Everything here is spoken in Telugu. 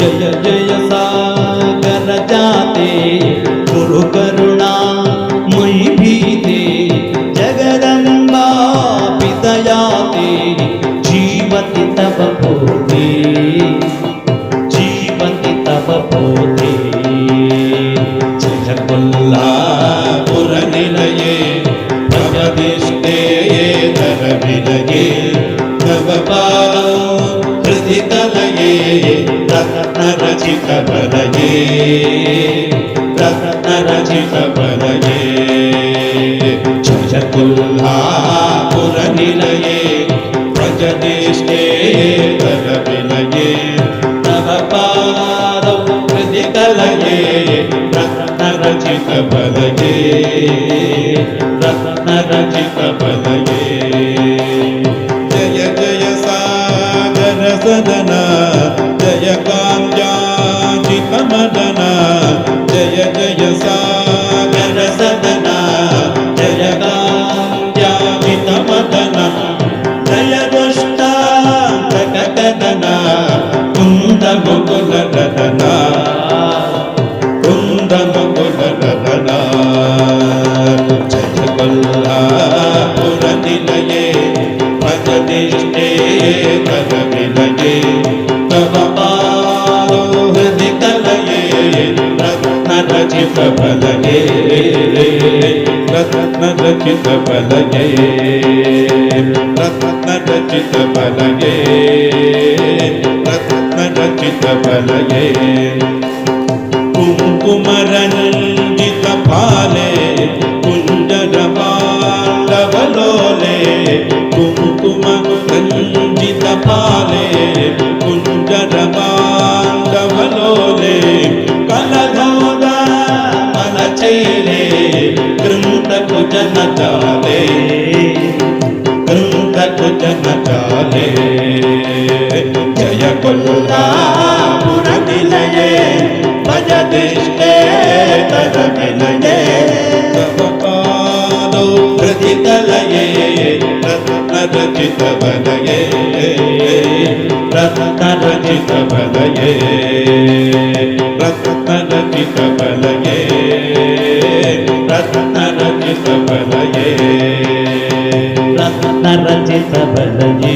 జయ జయ సాగర జాతే గురు కరుణా మయి భీతే జగదంబా పితయాతే జీవతి తవ పోతే జీవతి తవ పోతే. జయ కొల్లాపుర నిలయే భగదిష్టే ధర విలయే. రత్న రచిత బలయే రత్న రచిత బలయే జయ కొల్లాపుర నిలయే ప్రజదిష్టే ధర విలయే నవపాలో హృది కలయే రత్న రచిత బలయే రత్న రచిత బలయే జయ జయ సాగర సదనా జయ జయ సాగర సదన జయ కాంజాజిత మదన జయ దుష్టాంతక కదన కుంద ముకుల రదన కుంద ముకుల రదన జయ కొల్లాపుర నిలయే భజనిష్టే కర విలయే రత్న రచిత బలయే రత్న రచిత బలయే రత్న రచిత బలయే రత్న రచిత బలయే కుంకుమరంజిత పాలే కుంజర బాలవలోలే కుంకుమ జన చాలే కృంతకు జన చాలే జయ కొల్లాపుర నిలయే భజదిష్టే తద తవ పాదౌ రత్న రచిత బలయే రత్న రచిత బలయే రత్న రచిత బలయే రత్న రచిత బలయే రత్న రచిత బలయే